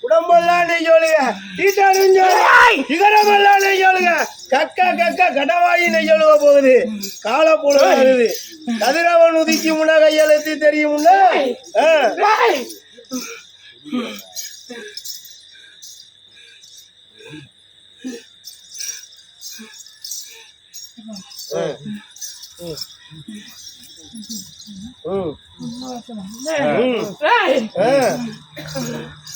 உடம்பெல்லாம் நீ சொல்லுங்க. ஈட்டானும் சொல்லுங்க. இகரமெல்லாம் நீ சொல்லுங்க. கக்க கக்க கடவாயி நெய் சொல்லுவ போகுது. காலப்புழு வருது. கதிரவன் உதிக்கு முன்ன கையெழுத்து தெரியும்ல? ஆ. ம். ம். ம்.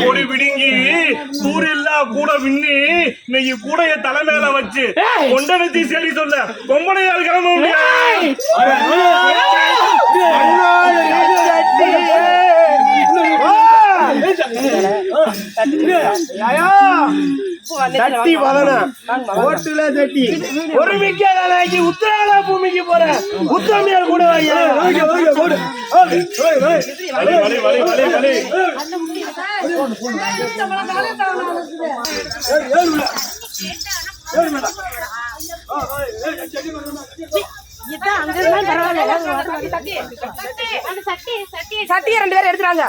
பொடி பிடுங்கி கூறில்லா கூட பின்னி இன்னைக்கு கூடைய தலை மேல வச்சு கொண்டனத்தி சரி சொல்ல கொம்பனையால் கிளம்ப முடியாது தட்டி பதனா ஓட்டுல தட்டி. ஒரு மிக்காதானாக்கி உத்தரால பூமிக்கு போற உத்தமியால் கூட சட்டியை ரெண்டு பேரும் எடுத்துறாங்க